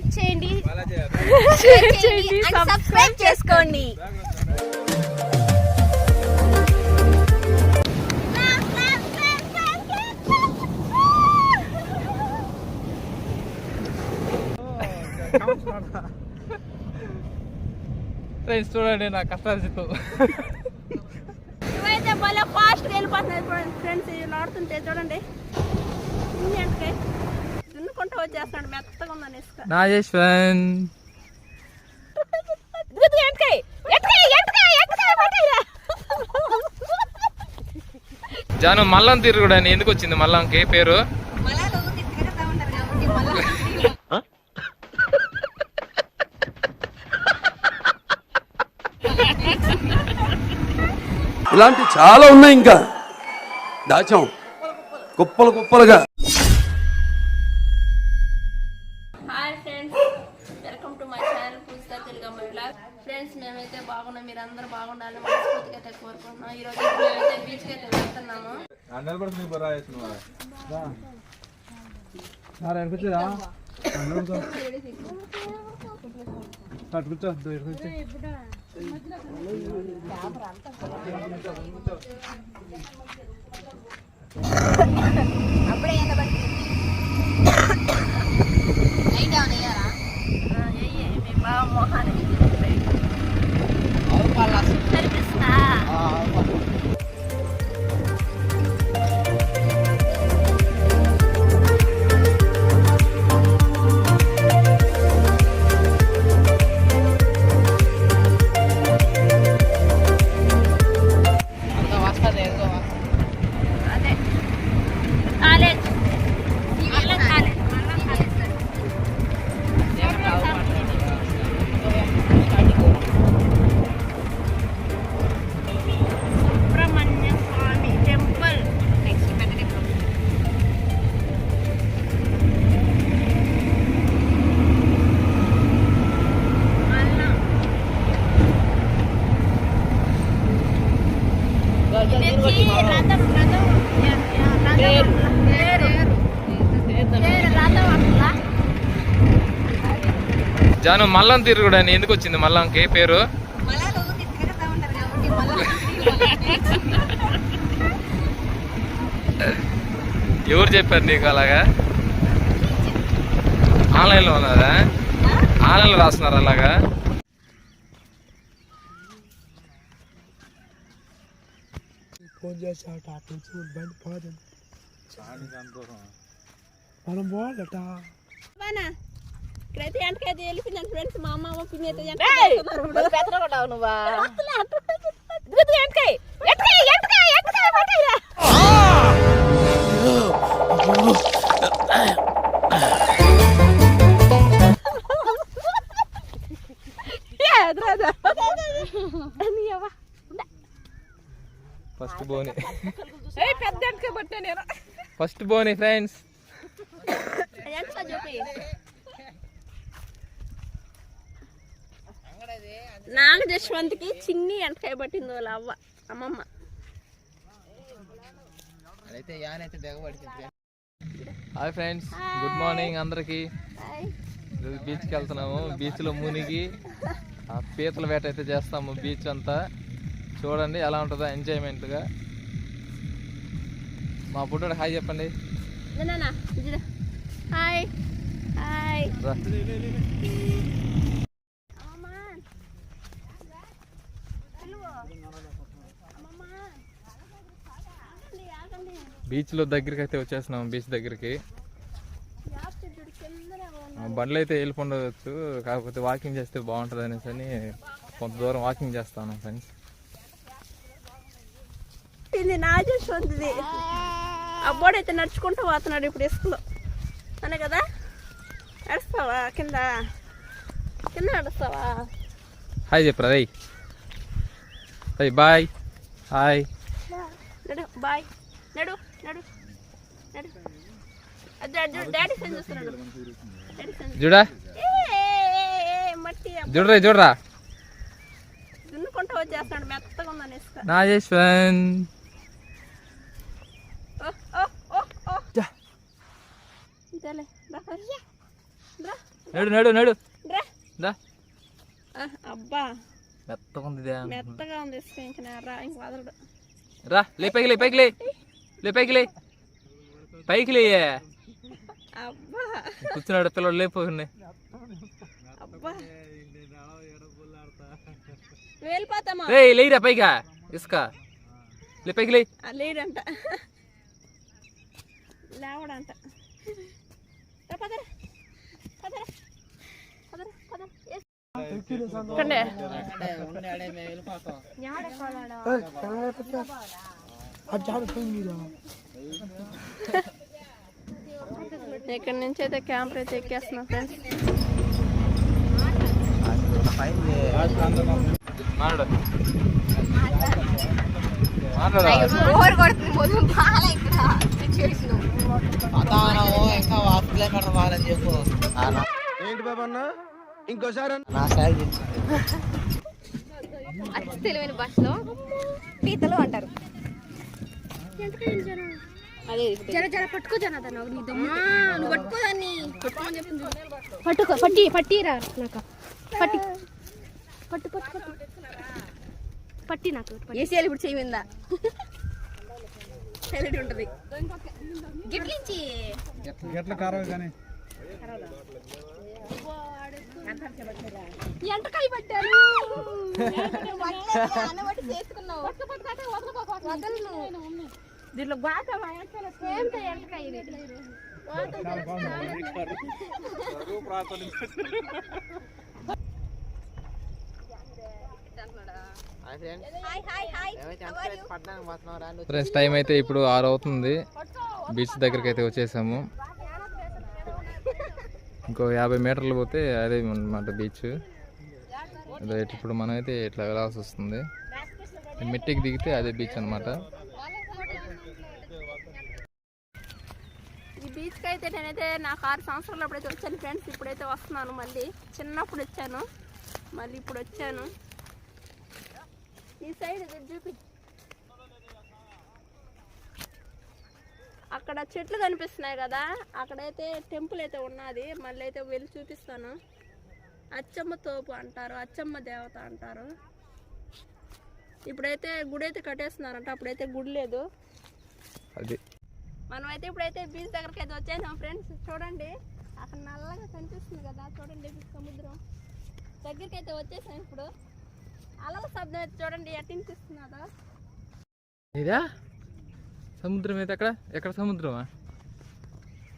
Like చేయండి. Share చేయండి subscribe చేసుకోండి. ఫ్రెండ్స్ చూడండి నా కష్టార్జితం ఇవైతే భలే ఫాస్ట్ వెళ్ళిపోతున్నాయి చూడండి ఫ్రెండ్స్ ఇలా ఆడుతుంటే చూడండి. ఇంజంటే దున్నుకుంటూ వచ్చేస్తున్నాడు మెత్తగా ఉందని ఇసుక. నా యశ్వన్ ఇదిగో ఎంటకాయ ఎంటకాయ ఎంటకాయ ఎంటకాయ పట్టేయరా. జాను మల్లం తిరుగుడు అని ఎందుకు వచ్చింది మల్లంకి? పేరు? ఇలాంటి చాలా ఉన్నాయి ఇంకా. దాచాం. కుప్పలు కుప్పలుగా. కోరుకుంటున్నాం మేమైతే బీచ్కి అయితే వెళ్తున్నాము. అప్పుడే ఎంత పడుతుంది జాను మల్లం తిరుగుడు అని ఎందుకు వచ్చింది మల్లంకి? పేరు? ఎవరు చెప్పారు నీకు అలాగా? ఆన్లైన్లో ఉన్నదా ఆన్లైన్లో రాస్తున్నారు అలాగా? ఫోన్ అటు నుంచి బండి పోదు మనం పోవాలట. బానా? ఇక్కడైతే ఎంటకైతే వెళ్ళిపోయింది ఫ్రెండ్స్ మా అమ్మ మా పిన్ని అయితే ఎంటకాయ నువ్వా ఎంటకాయ ఎంటకాయ ఎంటకాయ ఎంటకాయ పట్టేయరా ఫస్ట్ బోని పెద్ద ఎంటకాయ పట్టే నేను ఫస్ట్ బోని ఫ్రెండ్స్ ఎంత చూపి నాగ జశ్వంత్కి చిన్ని ఎంటకాయ పట్టింది వాళ్ళ అవ్వ అమ్మమ్మ. హాయ్ ఫ్రెండ్స్ గుడ్ మార్నింగ్ అందరికి. బీచ్కి వెళ్తున్నాము బీచ్లో మునిగి ఆ పీతల వేట అయితే చేస్తాము బీచ్ అంతా. చూడండి ఎలా ఉంటుందో ఎంజాయ్మెంట్గా. మా బుడ్డోడు హాయ్ చెప్పండి. నాన్న హాయ్. హాయ్ రా. అమ్మమ్మ పిలువు. అమ్మమ్మ ఆగండి ఆగండి బీచ్లో దగ్గరికి అయితే వచ్చేస్తున్నాము బీచ్ దగ్గరికి. బండ్లు అయితే వెళ్ళిపోవచ్చు కాకపోతే వాకింగ్ చేస్తే బాగుంటుంది అనేసి అని కొంత దూరం వాకింగ్ చేస్తాను ఫ్రెండ్స్ ఇది నా జశ్వంతిది అబ్బోడైతే నడుచుకుంటూ పోతున్నాడు ఇప్పుడు ఇసుకలో అనే కదా? నడుస్తావా? కింద? కింద నడుస్తావా? హాయ్ చెప్పు రై రై బాయ్ హాయ్ నడు బాయ్ నడు. చూడు. చూడరా చూడరా? నడు నడు అబ్బా. మెత్తగా ఉంది. మెత్తగా ఉంది రా ఇంక వదలడు. రా లే పైకి లే. పైకి లే లే పైకి లే. పైకి లే అబ్బా. కూర్చున్నాడు పిల్లడు లేపోయి రే లేరా పైగా ఇసుక. లే పైకి లే లేడంట లేవడంట. ఇక్కడే. ఇక్కడ నుంచి అయితే క్యాంప్ అయితే ఎక్కేస్తున్నాం ఫ్రెండ్స్. మాట్లాడు మాట్లాడు బోర్ కొడుతుంది మొదలు బాగా ఇక్కడ సిచ్యువేషన్ ఏంటి బాబా అన్న? ఇంకోసారి అతి తెలివైన భాషలో పీతలు అంటారు. జర జర పట్టుకో జనాదన్ నీ దమ్ము నువ్వు పట్టుకోదాన్ని పట్టుకోమని చెప్పింది పట్టుకో పట్టి పట్టిరా నాకు పట్టి పట్టు పట్టు పట్టు పట్టి నాకు ఏసీఎల్ ఇప్పుడు చేయమిందా హెల్డ్ ఉంటుంది గిట్లించి ఎట్లా కారం కానీ ఎంటకాయ పట్టారు అన్నబట్టి చేసుకున్నావు వదలను దీంట్లో ఫ్రెండ్స్ టైం అయితే ఇప్పుడు ఆరు అవుతుంది. బీచ్ దగ్గరికి అయితే వచ్చేసాము. ఇంకో యాభై మీటర్లు పోతే అదే అనమాట బీచ్ ఇప్పుడు మనం అయితే ఇట్లా వెళ్ళాల్సి వస్తుంది. మిట్టికి దిగితే అదే బీచ్ అనమాట ఈ బీచ్కి అయితే నేనైతే నాకు ఆరు సంవత్సరాలు అప్పుడైతే వచ్చాను ఫ్రెండ్స్. ఇప్పుడైతే వస్తున్నాను మళ్ళీ. చిన్నప్పుడు వచ్చాను. మళ్ళీ ఇప్పుడు వచ్చాను. ఈ సైడ్ ఇది చూపి. అక్కడ చెట్లు కనిపిస్తున్నాయి కదా. అక్కడైతే టెంపుల్ అయితే ఉన్నది. మళ్ళీ అయితే వెళ్ళి చూపిస్తాను. అచ్చమ్మ తోపు అంటారు. అచ్చమ్మ దేవత అంటారు. ఇప్పుడైతే గుడి అయితే కట్టేస్తున్నారంట. అప్పుడైతే గుడి లేదు. మనమైతే ఇప్పుడైతే బీచ్ దగ్గరికి అయితే వచ్చేసాం ఫ్రెండ్స్. చూడండి అక్కడ నల్లగా కనిపిస్తుంది కదా. చూడండి సముద్రం. దగ్గరికి అయితే వచ్చేసాం ఇప్పుడు. అలల శబ్దం అయితే చూడండి ఎట్టించిస్తున్నదో ఇదా? సముద్రం అయితే ఎక్కడ? ఎక్కడ సముద్రమా?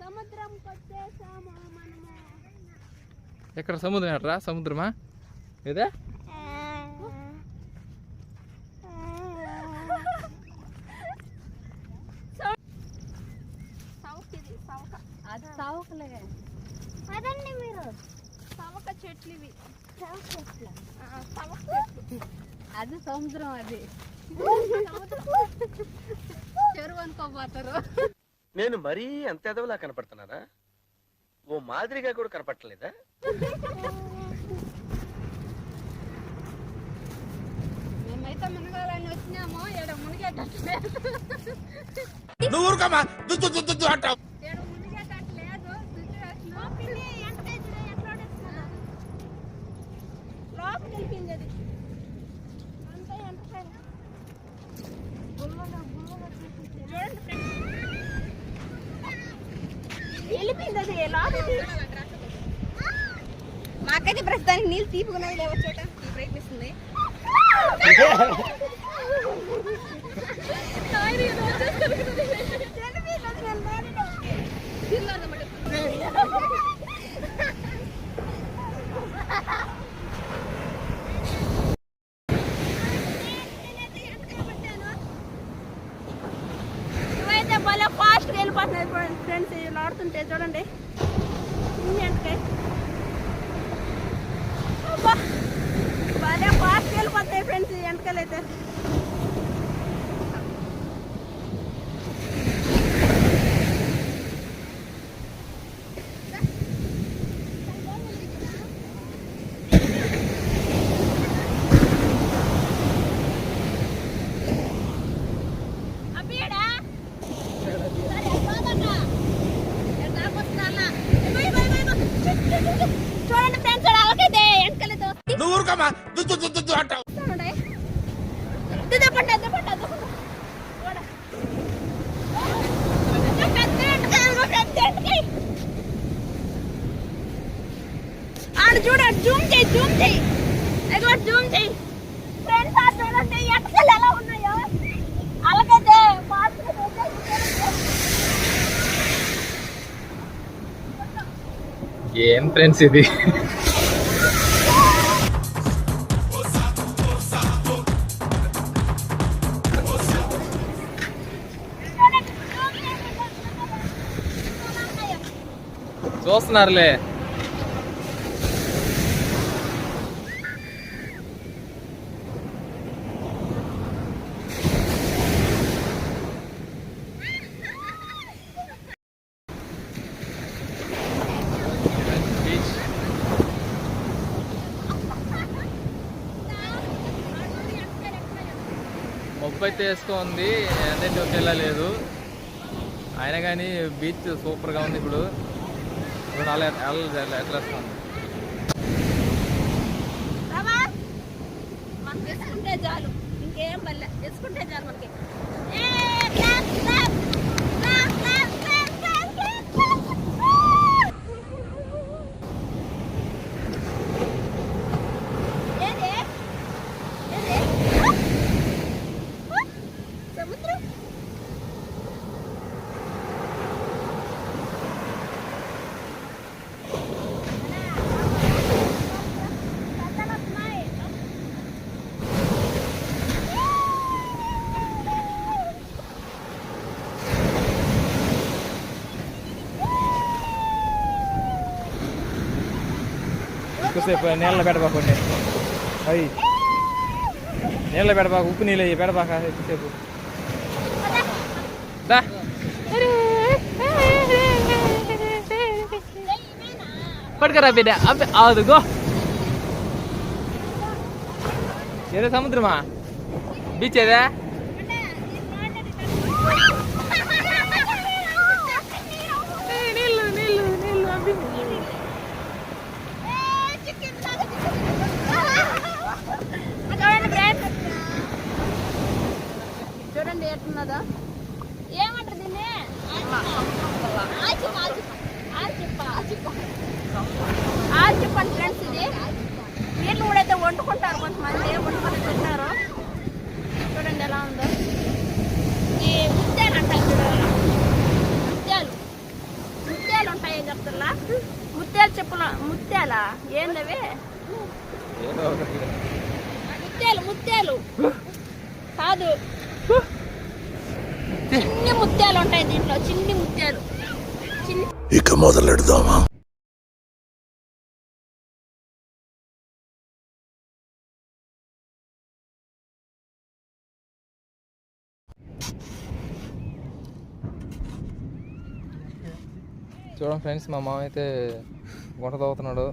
సముద్రంకి వచ్చేసాము మనము. ఎక్కడ సముద్రం ఎట్రా సముద్రమా? ఇదా? అది సావుకులే. అదండి మీరు. సవక చెట్లు ఇవి. సవక చెట్లు? అది సముద్రం అది. చెరువు అనుకోపోతారు నేను మరీ అంత ఎదవలా కనపడుతున్నారా ఓ మాదిరిగా కూడా కనపడలేదా మేమైతే మునగాలని వచ్చినాము ఇక్కడ మునిగేటట్టు నువ్వు అంటావు ఇక్కడ మునిగేటట్టు లేదు సిచ్యువేషన్ లోపలికి వెళ్ళిపోయింది అది అంతా ఎంతకాయ చూడండి ఫ్రెండ్స్ మా అది ప్రస్తుతానికి నీళ్ళు తీపుకున్నది లేవో చోట. ప్రయత్నిస్తుంది. ఇవైతే భలే ఫాస్ట్గా వెళ్ళిపోతున్నాయి ఫ్రెండ్స్ ఇవి ఆడుతుంటే చూడండి. ఇన్ని ఎంటకాయ అబ్బా భలే ఫాస్ట్గా వెళ్ళిపోతాయి ఫ్రెండ్స్ ఈ ఎంటకాయలు అయితే. దుద్దపండి దుద్దపండి దుద్దపండి పెద్ద ఎంటకాయ పెద్ద ఎంటకాయ ఆడ చూడండి జూమ్ చేయి జూమ్ చేయి ఎగువ జూమ్ చేయి ఫ్రెండ్స్ ఆ చూడండి ఎట్టకలు ఎలా ఉన్నాయో అలాగైతే ఫాస్ట్ ఏం ఫ్రెండ్స్ ఇది చేస్తున్నారులే. బీచ్ మబ్బు అయితే వేసుకోంది ఎంతైతే లేదు. అయినా కానీ బీచ్ సూపర్గా ఉంది ఇప్పుడు. ఇప్పుడు అలా ఎట్లా వస్తుంది రావా మనం తెచ్చుకుంటే చాలు ఇంకేం పల్లె తెచ్చుకుంటే చాలు మనకి ఏ, clap, clap. Clap, clap, clap, clap, clap, clap. ఏది? ఏది? సముద్రం ఎక్కువసేపు నీళ్ళ పెడబాకండి. అయ్యి నీళ్ళ పెడబాక ఉప్పు నీళ్ళు అయ్యి పెడబాక ఎక్కువసేపు దా. పడుకరా బిడ్డ. అబ్బే అదుగో ఏదో సముద్రమా? బీచ్ ఏదా నీళ్ళు నీళ్ళు నీళ్ళు అబ్బి చూడండి ఫ్రెండ్స్ చూడండి ఎట్టున్నదో ఏమంటారు దీన్ని ఆచిప్ప ఆచిప్ప ఆచిప్ప అని ఫ్రెండ్స్ ఇది. నీళ్ళు కూడా అయితే వండుకుంటారు కొంతమంది. వండుకొని తింటారు. చూడండి ఎలా ఉందో. ఈ ముత్యాలు అంటారు చూడాలి ముత్యాలు. ముత్యాలు ఉంటాయని చెప్తున్నా? ముత్యాలు చెప్పుల ముత్యాలా? ఏందవి? ముత్యాలు ముత్యాలు. కాదు. చిన్ని ముత్యాలు ఉంటాయి దీంట్లో. చిన్ని ముత్యాలు. చిన్ని ఇక మొదలెడదామా? చూడండి ఫ్రెండ్స్ మా మామ అయితే గుంట తవ్వుతున్నాడు.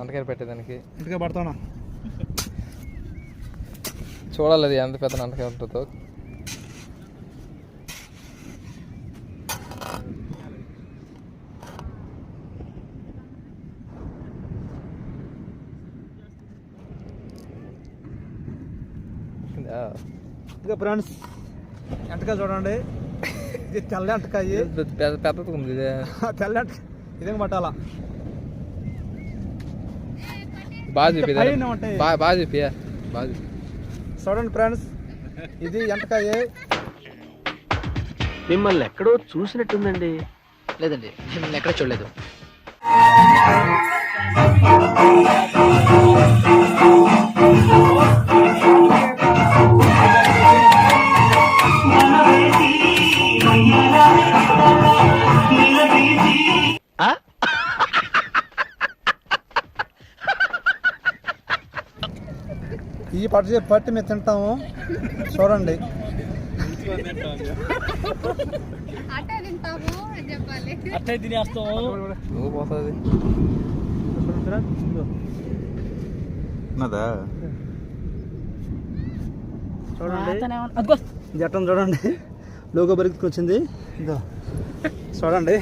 అంతకే పెట్టేదానికి. ఇంటికే పడతానా? చూడాలి అది ఎంత పెద్ద అంతకే ఉంటుందో. ఇంకా ఫ్రెండ్స్ ఎంటకాయ చూడండి. ఇది తెల్ల ఎంటకాయ పెద్ద పెద్ద- పెద్దది ఉంది ఇది. తెల్ల ఎంట ఇదేం పట్టాలా? బాగా చూపి పైన ఉంటాయి. బాగా బాగా చూపి బాగా చూపి చూడండి ఫ్రెండ్స్ ఇది ఎంటకాయ. మిమ్మల్ని ఎక్కడో చూసినట్టుందండి. లేదండి మిమ్మల్ని ఎక్కడ చూడలేదు. ఈ పట్టి పట్టి మేము తింటాము. చూడండి. అట్టే తినేస్తాము. పోతుంది చూడండి. జట్టం చూడండి. లోగో బరికించుకొచ్చింది ఇదో. చూడండి.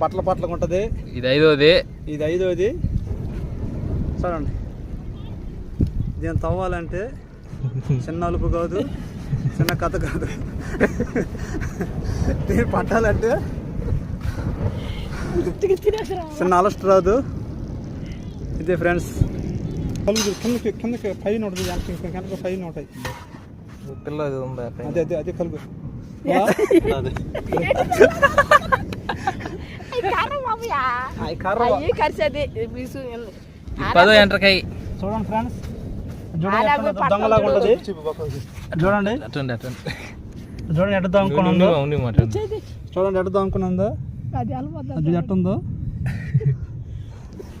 బట్టల పట్లకు ఉంటుంది. ఇది ఐదోది. ఇది ఐదోది. చూడండి. దీన్ని తవ్వాలంటే చిన్న అలుపు కాదు చిన్న కథ కాదు. దీన్ని పట్టాలంటే చిన్న అలస్ట్ రాదు. ఇదే ఫ్రెండ్స్ కిందకి కిందకి పైన ఉంటుంది వెనక పైన ఉంటాయి పిల్ల ఉందా అదే అదే అదే కలుగు. కరిసేది. పదో ఎంటర్కాయ చూడండి ఫ్రెండ్స్ చూడండి దొంగలాగా ఉంటుంది. చూడండి. అటండి అటండి చూడండి ఎట్ట మాట చూడండి ఎట్ట దొంగకొని ఉందో. అది ఎట్ట ఉందో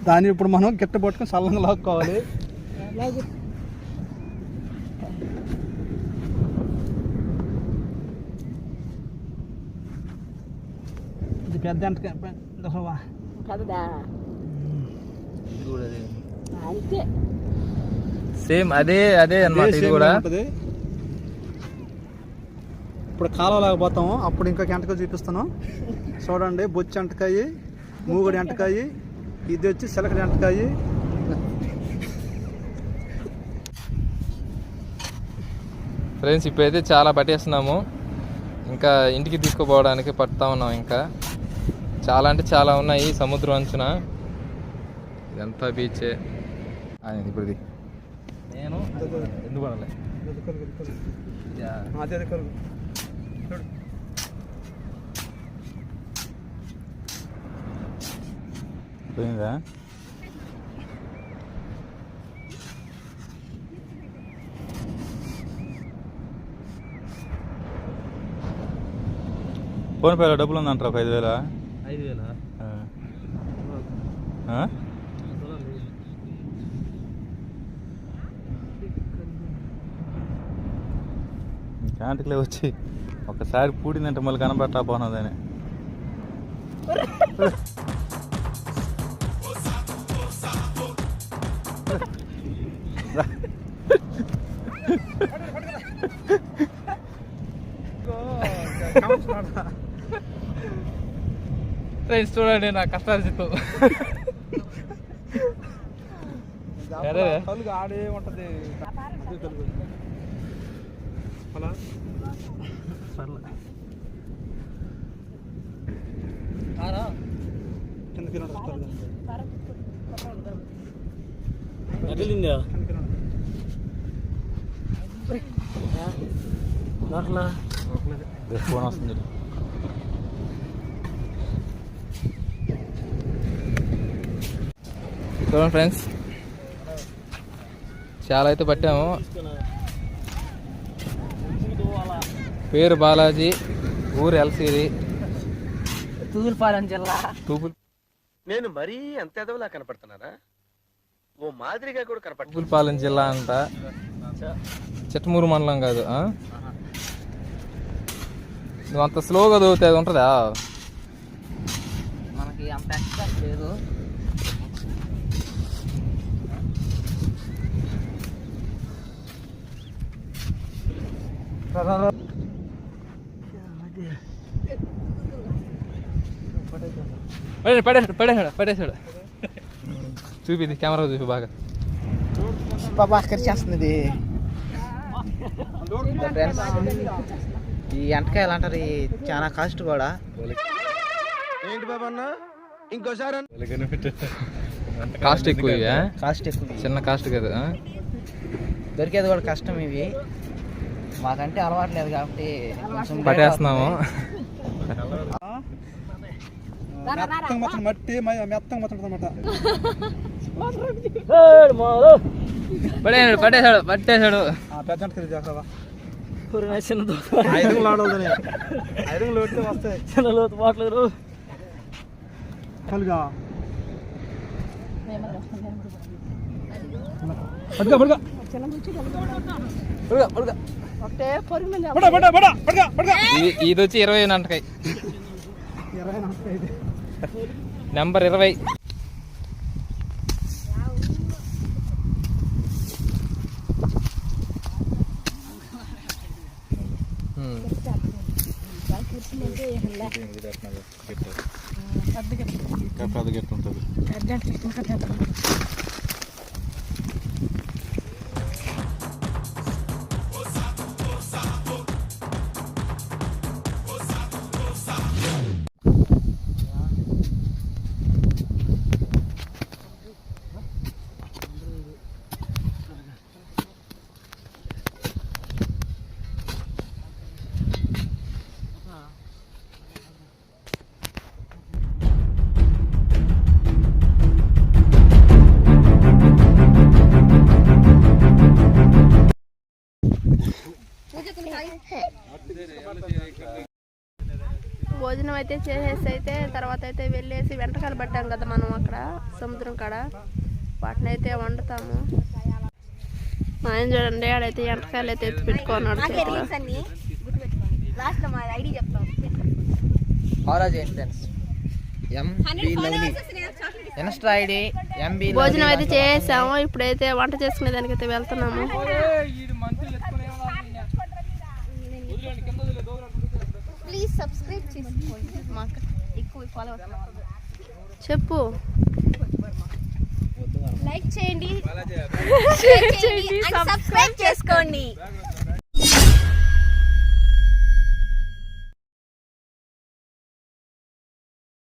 దాన్ని ఇప్పుడు మనం గిట్ట పట్టుకొని చల్లంగా లాక్కోవాలి. ఇది పెద్ద. కదదా అంతే. సేమ్ అదే అదే అన్నమాట ఇదే కూడా. ఇప్పుడు కాలువలాగా పోతాము. అప్పుడు ఇంకా ఎంటకాయ చూపిస్తాను చూడండి బొచ్చి ఎంటకాయ మూగుడి ఎంటకాయ ఇది వచ్చి సిలకడి ఎంటకాయ. ఫ్రెండ్స్ ఇప్పుడైతే చాలా పట్టేస్తున్నాము. ఇంకా ఇంటికి తీసుకుపోవడానికి పట్టుతా ఉన్నాం ఇంకా. చాలా అంటే చాలా ఉన్నాయి సముద్రం అంచున. ఇదంతా బీచే ఇప్పుడు నేను. ఎందుకు పడలే అదే అదే కలుగు చూడు. పోయిందా? ఫోన్ పేలో డబ్బులు ఉందంటారా ఒక ఐదు వేల? ఐదు వేల? క్యాంటీన్లో వచ్చి ఒకసారి పూడిందంటే మళ్ళీ కనబట్టా పోనదని. ఫ్రెండ్స్ చూడండి నా కష్టాలు చెప్పు. ఆడే ఉంటది. అలా సర్లే. కిందకి. కిందకి రండి. ఫోన్ వస్తుంది. చూడండి ఫ్రెండ్స్ చాలా అయితే పట్టాము. పేరు బాలాజీ ఊరు ఎల్సీది తూర్పాలెం జిల్లా. తూపుల్ నేను మరీ అంత ఎదవలా కనపడుతున్నారా ఓ మాదిరిగా కూడా కనపడ తూపులపాలెం జిల్లా అంట. చిట్టమూరు మండలం కాదు ఆ? నువ్వు అంత స్లోగా చదివితే అది ఉంటుందా? మనకి అంత ఎక్స్పెక్ట్ లేదు. పడే పడేసాడు పడేసాడు పడేసాడు చూపిది కెమెరా చూపి బాగా. బాబాస్కర్ చేస్తుంది ఫ్రెండ్స్ ఈ ఎంటకాయలు అంటారు ఈ చాలా కాస్ట్ కూడా. ఏంటి బాబా ఇంకోసారి కాస్ట్ ఎక్కువ? కాస్ట్ ఎక్కువ. చిన్న కాస్ట్ కదా? దొరికేది కూడా కష్టం ఇవి. మాకంటే అలవాటు లేదు కాబట్టి పట్టేస్తున్నాము. మెత్తంగా మొత్తం మట్టి మ- మెత్తంగా మొత్తం అనమాట పడేసాడు పట్టేశాడు పట్టేశాడు పెద్ద చేస్తావా. చిన్న ఐదు ఆడవద్దని ఐదు లోటు వస్తాయి చిన్న లోతు పడుగా పడుగా పడుగా, పడుగా. ఇది వచ్చి ఇరవై అంటకాయ ఇరవై ఐదు నెంబర్ ఇరవై. అయితే చేసేసి అయితే తర్వాత అయితే వెళ్ళేసి వెంటకాలు పట్టాం కదా మనం అక్కడ సముద్రం కాడ. వాటిని అయితే వండుతాము. మా ఆయన చూడండి ఆడైతే ఎంటకాయలు అయితే ఎత్తి పెట్టుకున్నాడు భోజనం అయితే చేసాము ఇప్పుడైతే వంట చేసుకునే దానికైతే వెళ్తున్నాము. సబ్స్క్రైబ్ చేసుకోండి మాకు ఎక్కువ ఫాలో చెప్పు. లైక్ చేయండి. షేర్ చేయండి. And సబ్స్క్రైబ్ చేసుకోండి.